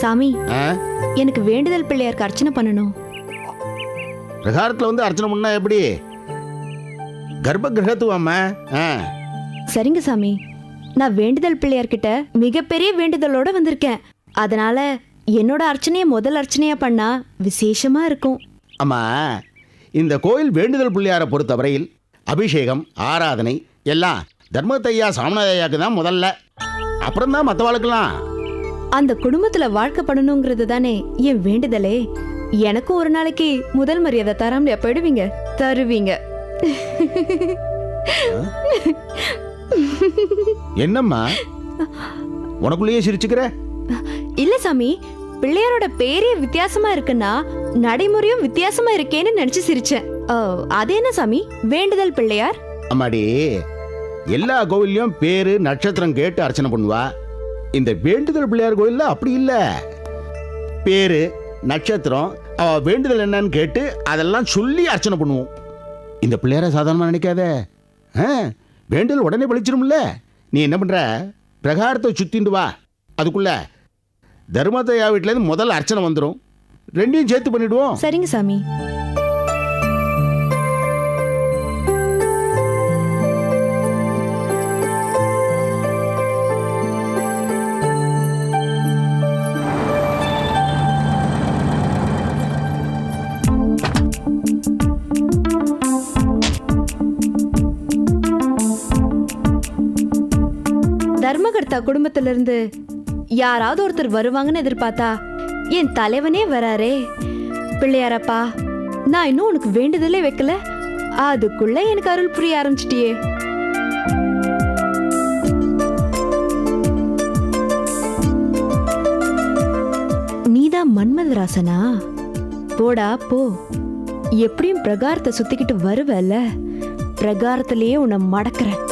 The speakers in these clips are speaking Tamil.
சாமி. எனக்கு வேண்டுதல் பிள்ளையாருக்கு அர்ச்சனை பண்ணணும். பிரகாரத்தில் வந்து அர்ச்சனை பண்ணா எப்படி? கர்ப்ப கிரகத்துவாம்மா ஆ. சரிங்க சாமி. நான் வேண்டுதல் பிள்ளையார்கிட்ட மிகப்பெரிய வேண்டுதலோட வந்திருக்கேன். அதனால என்னோட அர்ச்சனையை முதல் அர்ச்சனையா பண்ணா விசேஷமா இருக்கும். அம்மா இந்த கோயில் வேண்டுதல் பிள்ளையாரை பொறுத்தவரையில் அபிஷேகம் ஆராதனை எல்லாம் தர்மத்தையா சாமநாதையாக்கு தான் முதல்ல. அப்புறம் தான் மற்றவாளுக்கெல்லாம் அந்த குடும்பத்துல வாழ்க்கப்படணுங்கிறது தானே என் வேண்டுதலே. எனக்கும் ஒரு நாளைக்கு முதல் மரியாதை தராம போயிடுவீங்க. தருவீங்க. என்னம்மா? உனக்குள்ளேயே சிரிச்சுக்கிற? இல்ல சாமி பிள்ளையாரோட பேரே வித்தியாசமா இருக்குன்னா நடைமுறையும் வித்தியாசமா இருக்கேன்னு நினைச்சு சிரிச்சேன். ஓ, அது என்ன சாமி? வேண்டுதல் பிள்ளையார்? அம்மாடி எல்லா கோவில்லையும் பேரு நட்சத்திரம் கேட்டு அர்ச்சனை பண்ணுவா. இந்த வேண்டுதல் பிள்ளையார் கோயில்ல அப்படி இல்லை. பேரு நட்சத்திரம் அவ வேண்டுதல் என்னன்னு கேட்டு அதெல்லாம் சொல்லி அர்ச்சனை பண்ணுவோம். இந்த பிள்ளையாரை சாதாரணமாக நினைக்காத. ஆ, வேண்டுதல் உடனே பழிச்சிரும்ல. நீ என்ன பண்ற? பிரகாரத்தை சுத்திண்டு வா. அதுக்குள்ள தர்மத்தையா வீட்டிலேருந்து முதல்ல அர்ச்சனை வந்துடும் ரெண்டையும் சேர்த்து பண்ணிடுவோம். சரிங்க சாமி. பார்த்தா குடும்பத்துல இருந்து யாராவது ஒருத்தர் வருவாங்கன்னு எதிர்பார்த்தா என் தலைவனே வராரே. பிள்ளையாரப்பா நான் இன்னும் உனக்கு வேண்டுதலே வைக்கல. அதுக்குள்ள எனக்கு அருள் புரிய ஆரம்பிச்சிட்டியே. நீதான் மன்மதராசனா? போடா போ. எப்படியும் பிரகாரத்தை சுத்திக்கிட்டு வருவல்ல. பிரகாரத்திலேயே உன்னை மடக்கிறேன்.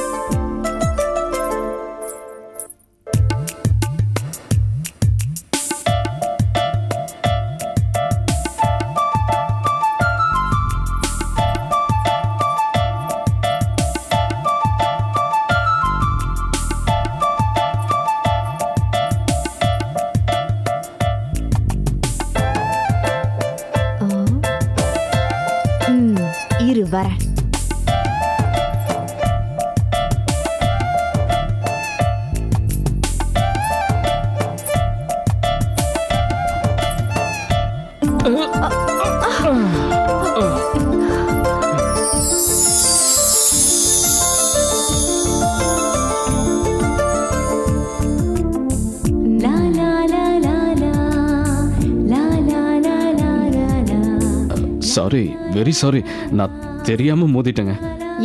சாரி வெரி சாரி நான் தெரியாம மோதிட்டேங்க.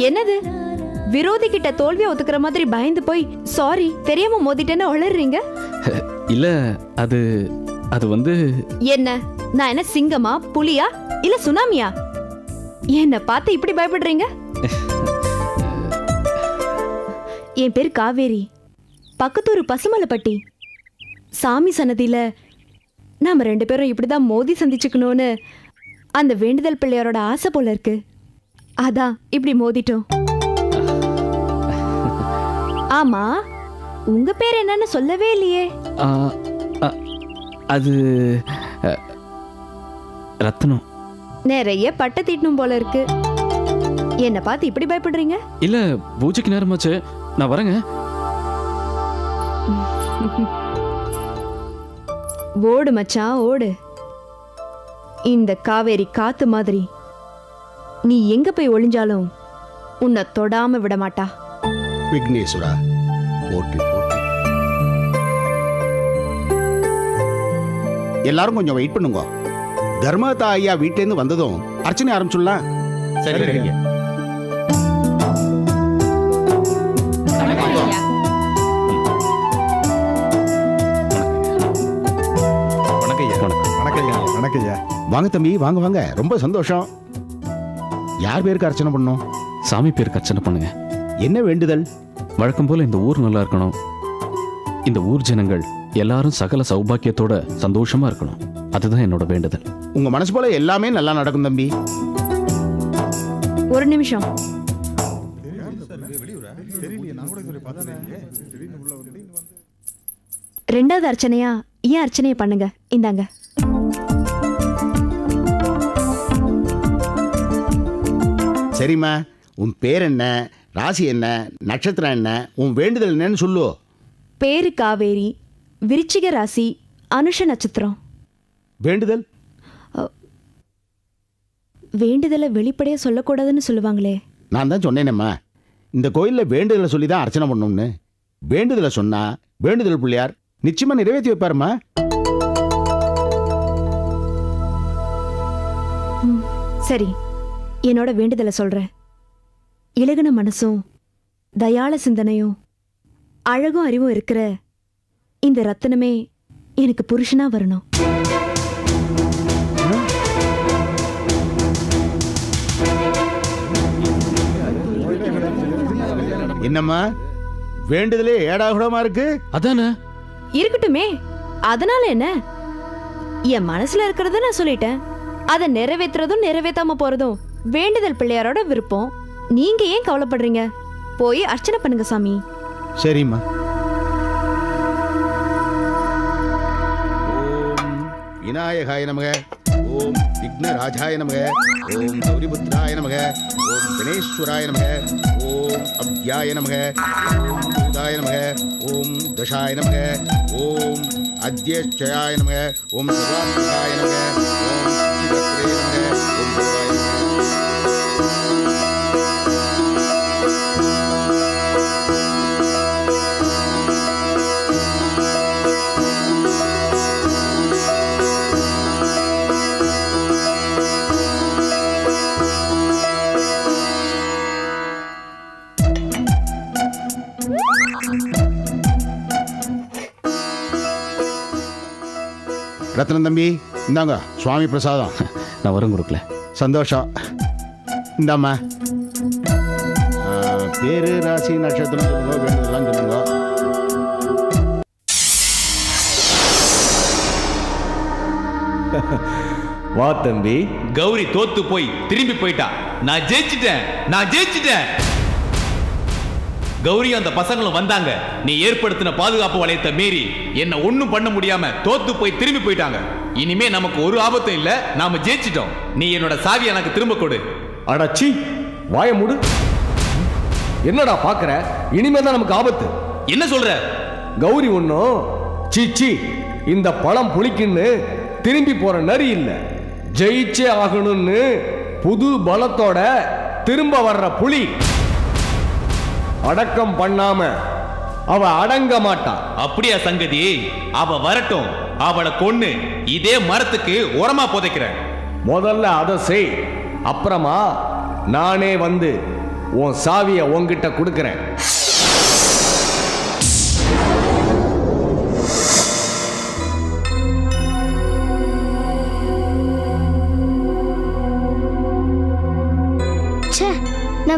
என்னது? விரோதி கிட்ட தோல்வியை ஒத்துக்கிற மாதிரி பயந்து போய் சாரி தெரியாம மோதிட்டேன்னு உளறீங்க? இல்ல அது அது வந்து என்ன? நான் என்ன சிங்கமா புலியா இல்ல சுனாமியா? என்ன பார்த்து இப்படி பயப்படுறீங்க? என் பேர் காவேரி. பக்கத்தூர் பசுமலைப்பட்டி. சாமி சன்னதியில நாம ரெண்டு பேரும் இப்படிதான் மோதி சந்திச்சுக்கணும்னு அந்த வேண்டுதல் பிள்ளையாரோட ஆசை போல இருக்கு. அதான் இப்படி மோதிட்டோம். ஆமா உங்க பேர் என்னன்னு சொல்லவே இல்லையே. அது ரத்னம். நிறைய பட்டை தீட்டணும் போல இருக்கு. என்ன பார்த்து இப்படி பயப்படுறீங்க? இல்ல பூஜைக்கு நேரமாச்சு. நான் வரேங்க. ஓடு மச்சான் ஓடு. இந்த காவேரி காத்து மாதிரி. நீ எங்க போய் ஒளிஞ்சாலும் உன்னை தொடாம விட மாட்டா. விக்னேஸ்வரா போற்றி எல்லாரும் கொஞ்சம் வெயிட் பண்ணுங்க. தர்மதா ஐயா வீட்டிலேருந்து வந்ததும் அர்ச்சனை ஆரம்பிச்சுடலாம். சரிங்க. வாங்க தம்பி வாங்க வாங்க. ரொம்ப சந்தோஷம். யார் பேருக்கு அர்ச்சனை பண்ணோம் சாமி பேருக்கு அர்ச்சனை பண்ணுங்க. என்ன வேண்டுதல்? வழக்கம் போல இந்த ஊர் நல்லா இருக்கணும். இந்த ஊர் ஜனங்கள் எல்லாரும் சகல சௌபாக்கியத்தோட சந்தோஷமா இருக்கணும். அதுதான் என்னோட வேண்டுதல். உங்க மனசு போல எல்லாமே நல்லா நடக்கும் தம்பி. ஒரு நிமிஷம். ரெண்டாவது அர்ச்சனையா? ஏன் அர்ச்சனையை பண்ணுங்க? இந்தாங்க. சரிம்மா. உன் பேர் என்ன? ராசி என்ன? நட்சத்திரம் என்ன? உன் வேண்டுதல் என்னன்னு சொல்லு. பேரு காவேரி விருச்சிக ராசி அனுஷ நட்சத்திரம். வேண்டுதல்? வேண்டுதலை வெளிப்படையா சொல்லக்கூடாதுன்னு சொல்லுவாங்களே. நான் தான் சொன்னேனேம்மா. இந்த கோயிலில் வேண்டுதலை சொல்லி தான் அர்ச்சனை பண்ணணும்னு. வேண்டுதலை சொன்னா வேண்டுதல் பிள்ளையார் நிச்சயமா நிறைவேற்றி வைப்பாருமா சரி. என்னோட வேண்டுதலை சொல்றேன். இலகுன மனசும் தயாள சிந்தனையும் அழகும் அறிவும் இருக்கிற இந்த ரத்தினமே எனக்கு புருஷனா வரணும். என்னம்மா? வேண்டுதலே ஏடாகுடமா இருக்கு? அதானே? இருக்கட்டுமே. அதனால என்ன? என் மனசுல இருக்கிறத நான் சொல்லிட்டேன். அதை நிறைவேத்துறதும் நிறைவேத்தாம போறதும். வேண்டுதல் பிள்ளையாரோட விருப்பம் நீங்க ஏன் கவலைப்படுறீங்க போய் அர்ச்சனை பண்ணுங்க சாமி சரிம்மா ஓம் விநாயகாய நமக ஓம் விக்னராஜாய நமக ஓம் கௌரிபுத்ராய நமக ஓம் கணேஸ்வராய நமக ஓம் அப்யாய நமக ஓம் பூதாய நமக ஓம் தசாய நமக ஓம் அத்யேஷ்டயாய நமக ஓம் சர்வாத்மகாய நமக ஓம் நமக ஓம் ரத்னம் தம்பி இந்தாங்க சுவாமி பிரசாதம். நான் வரம் கொடுக்கல. சந்தோஷம். இந்தாம்மா. பேரு ராசி நட்சத்திரம் சொல்லுங்க வேண்டுதெல்லாம் சொல்லுங்க. வா தம்பி. கௌரி தோத்து போய் திரும்பி போயிட்டா. நான் ஜெயிச்சிட்டேன். நான் ஜெயிச்சிட்டேன். கௌரி அந்த பசங்களும் வந்தாங்க. நீ ஏற்படுத்தின பாதுகாப்பு வளையத்தை மீறி என்ன ஒண்ணும் பண்ண முடியாம தோத்து போய் திரும்பி போயிட்டாங்க. இனிமே நமக்கு ஒரு ஆபத்தும் இல்ல நாம ஜெயிச்சிட்டோம். நீ என்னோட சாவி எனக்கு திரும்ப கொடு. அடச்சி வாய மூடு. என்னடா பாக்குற? இனிமே தான் நமக்கு ஆபத்து. என்ன சொல்ற? கௌரி ஒன்றும் சீச்சி இந்த பழம் புளிக்குன்னு திரும்பி போற நரி இல்ல. ஜெயிச்சே ஆகணும்னு புது பலத்தோட திரும்ப வர்ற புலி. அடக்கம் பண்ணாம அவ அடங்க மாட்டா. அப்படியா சங்கதி? அவ வரட்டும். அவளை கொன்னு இதே மரத்துக்கு உரமா புதைக்கிறேன் முதல்ல அதை செய். அப்புறமா நானே வந்து உன் சாவியை உன்கிட்ட கொடுக்கறேன்.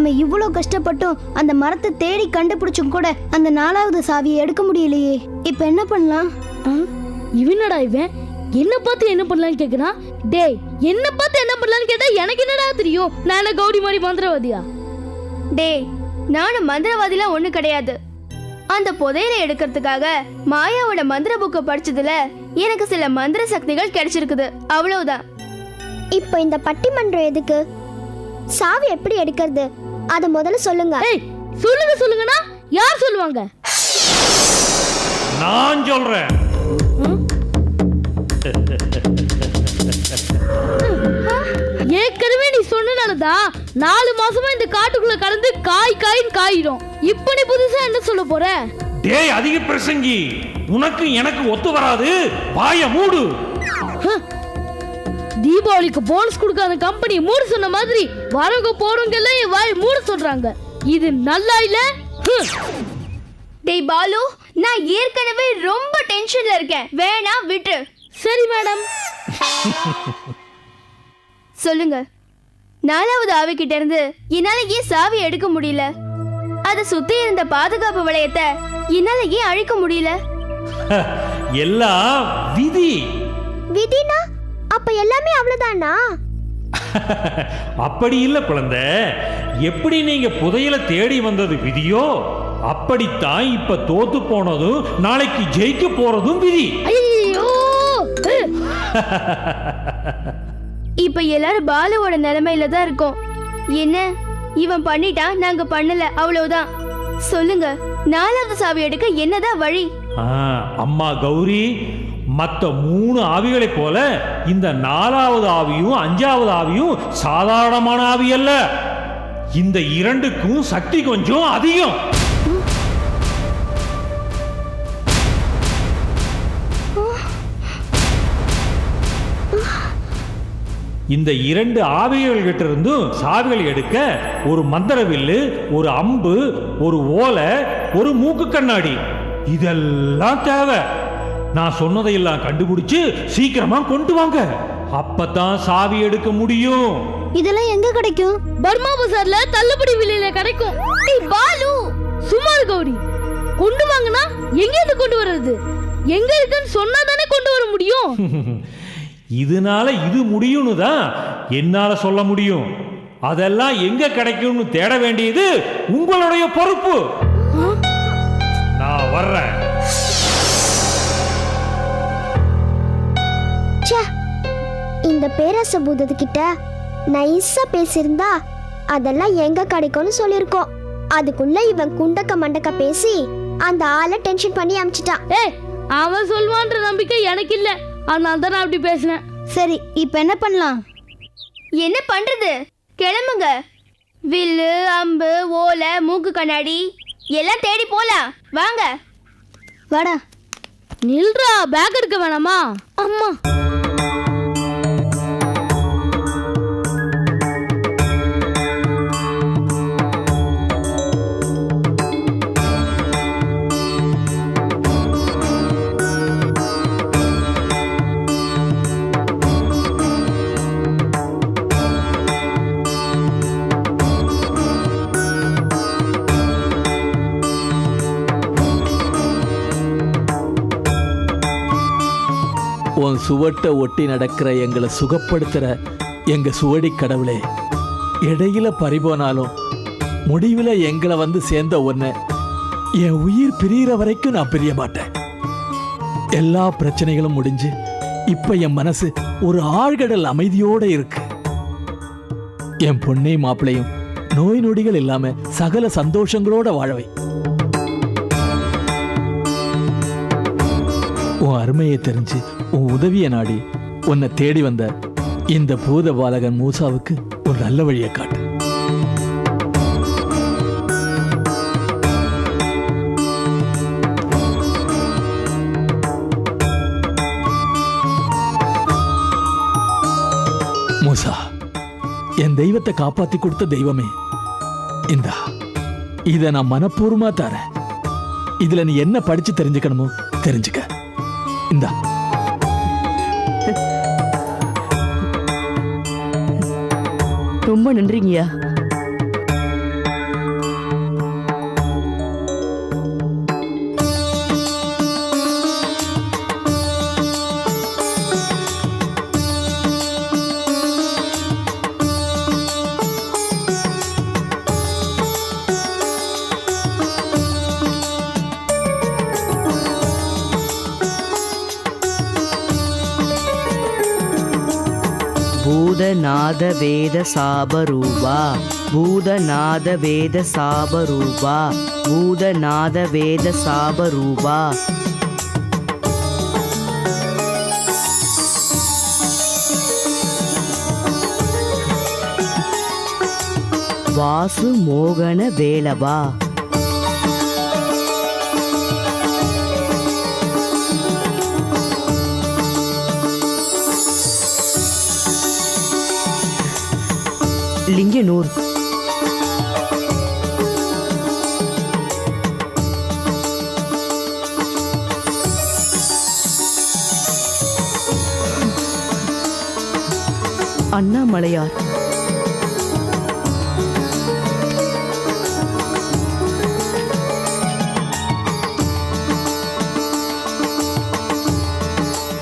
நம்ம இவ்வளோ கஷ்டப்பட்டும் அந்த மரத்தை தேடி கண்டுபிடிச்சும் கூட அந்த நாலாவது சாவியை எடுக்க முடியலையே. இப்போ என்ன பண்ணலாம்? இவனடா இவன்? என்ன பார்த்து என்ன பண்ணலாம்னு கேக்குறான் டேய் என்ன பார்த்து என்ன பண்ணலாம்னு கேட்டா எனக்கு என்னடா தெரியும்? நான் என்ன கௌரி மாதிரி மந்திரவாதியா? டேய் நானும் மந்திரவாதிலாம் ஒண்ணு கிடையாது. அந்த புதையலை எடுக்கிறதுக்காக மாயாவோட மந்திர புக்கை படிச்சதுல எனக்கு சில மந்திர சக்திகள் கிடைச்சிருக்குது. அவ்வளவுதான். இப்போ இந்த பட்டிமன்றம் எதுக்கு? சாவி எப்படி எடுக்கிறது? அதை முதல்ல சொல்லுங்க. ஏய் சொல்லுங்க சொல்லுங்கண்ணா யார் சொல்லுவாங்க? நான் சொல்றேன். ஏற்கனவே நீ சொன்னனாலதான் நாலு மாசமா இந்த காட்டுக்குள்ள கலந்து காய் காயின்னு காயிடும். இப்ப நீ புதுசா என்ன சொல்ல போற? டேய் அதிக பிரசங்கி. உனக்கு எனக்கு ஒத்து வராது. வாய மூடு. தீபாவளிக்கு போனஸ் கொடுக்காத கம்பெனி மூட சொன்ன மாதிரி வரவங்க போறவங்க எல்லாம் என் வாய் மூட சொல்றாங்க. இது நல்லா இல்ல. டேய் பாலு நான் ஏற்கனவே ரொம்ப டென்ஷன்ல இருக்கேன். வேணா விட்டு சரி மேடம் சொல்லுங்க. நாலாவது ஆவி கிட்ட இருந்து என்னால ஏன் சாவி எடுக்க முடியல? அத சுத்தி இருந்த பாதுகாப்பு வளையத்தை என்னால ஏன் அழிக்க முடியல? எல்லாம் விதி. விதினா? அப்ப எல்லாமே அவ்வளவுதானா? அப்படி இல்ல குழந்தை. எப்படி நீங்க புதையல தேடி வந்தது விதியோ அப்படித்தான் இப்ப தோத்து போனதும் நாளைக்கு ஜெயிக்க போறதும் விதி. ஐயோ இப்ப எல்லாரும் பாலுவோட நிலைமையில தான் இருக்கோம். என்ன? இவன் பண்ணிட்டான் நாங்க பண்ணல அவ்வளவுதான். சொல்லுங்க நாலாவது சாவி எடுக்க என்னதான் வழி? ஆ, அம்மா கௌரி மற்ற மூணு ஆவிகளைப் போல இந்த நாலாவது ஆவியும் அஞ்சாவது ஆவியும் சாதாரணமான ஆவி அல்ல. இந்த இரண்டுக்கும் சக்தி கொஞ்சம் அதிகம். இந்த இரண்டு ஆவிகள் கிட்ட இருந்தும் சாவிகள் எடுக்க ஒரு மந்திர வில்லு ஒரு அம்பு ஒரு ஓலை ஒரு மூக்கு கண்ணாடி இதெல்லாம் தேவை. நான் சொன்னதையெல்லாம் கண்டுபிடிச்சு சீக்கிரமா கொண்டு வாங்க. அப்பதான் சாவி எடுக்க முடியும். இதெல்லாம் எங்க கிடைக்கும்? பர்மா பசார்ல தள்ளுபடி விலையில கிடைக்கும். டேய் பாலு சும்மா இரு கௌரி. கொண்டு வாங்கினா எங்க இருந்து கொண்டு வர்றது? எங்க இருக்குன்னு சொன்னா தானே கொண்டு வர முடியும்? இதனால இது முடியும்னு தான் என்னால சொல்ல முடியும். அதெல்லாம் எங்க கிடைக்கும்னு தேட வேண்டியது உங்களுடைய பொறுப்பு. நான் வர்றேன். இந்த பேரரச பூதத்துக்கிட்ட நைஸா பேசியிருந்தா அதெல்லாம் எங்க கிடைக்கும்னு சொல்லியிருக்கோம். அதுக்குள்ள இவன் குண்டக்க மண்டக்க பேசி அந்த ஆளை டென்ஷன் பண்ணி அமிச்சிட்டான். ஏய் அவன் சொல்வான்ற நம்பிக்கை எனக்கு இல்ல. அதனால தான் நான் அப்படி பேசினேன். சரி இப்போ என்ன பண்ணலாம்? என்ன பண்றது? கிளம்புங்க. வில்லு அம்பு ஓலை மூக்கு கண்ணாடி எல்லாம் தேடி போலாம். வாங்க. வாடா. நில்றா பேக் எடுக்க வேணாமா? அம்மா. சுவட்டை ஒட்டி நடக்கிற எங்களை சுகப்படுத்துற எங்க சுவடி கடவுளே. இடையில பறிபோனாலும் முடிவில் எங்களை வந்து சேர்ந்த ஒன்று என் உயிர் பிரியிற வரைக்கும் நான் பிரிய மாட்டேன். எல்லா பிரச்சனைகளும் முடிஞ்சு இப்ப என் மனசு ஒரு ஆழ்கடல் அமைதியோட இருக்கு. என் பொண்ணையும் மாப்பிளையும் நோய் நொடிகள் இல்லாம சகல சந்தோஷங்களோட வாழவை. உன் அருமையை தெரிஞ்சு உன் உதவியை நாடி உன்னை தேடி வந்த இந்த பூத பாலகன் மூசாவுக்கு ஒரு நல்ல வழியை காட்டு. மூசா என் தெய்வத்தை காப்பாத்தி கொடுத்த தெய்வமே இந்தா. இத நான் மனப்பூர்வமா தரேன். இதுல நீ என்ன படிச்சு தெரிஞ்சுக்கணுமோ தெரிஞ்சுக்க. இந்தா. ரொம்ப நன்றிங்கய்யா. வேத சாபரூபா. பூதநாத வேத சாபரூபா. பூதநாத வேத சாபரூபா. வாசு மோகன வேலவா. லிங்கனூர். அண்ணாமலையார்.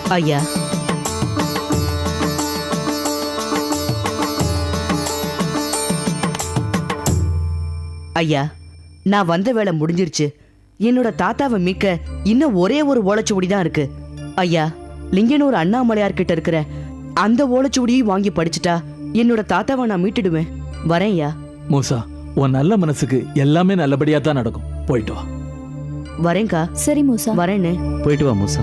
ஐயா. ஐயா நான் வந்த வேலை முடிஞ்சிருச்சு. என்னோட தாத்தாவை மீட்க இன்னும் ஒரே ஒரு ஓலைச்சுவடி தான் இருக்கு. ஐயா லிங்கனூர் அண்ணாமலையார் கிட்ட இருக்கிற அந்த ஓலைச்சுவடியும் வாங்கி படிச்சுட்டா என்னோட தாத்தாவை நான் மீட்டுடுவேன். வரேன்யா மூசா உன் நல்ல மனசுக்கு எல்லாமே நல்லபடியா தான் நடக்கும். போயிட்டு வா. வரேன்க்கா. சரி மூசா. வரேன்னு. போயிட்டு வா மூசா.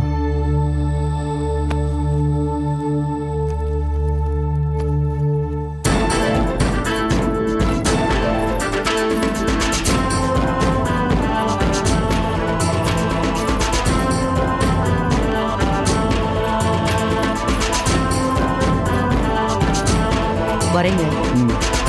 வரேங்க ம்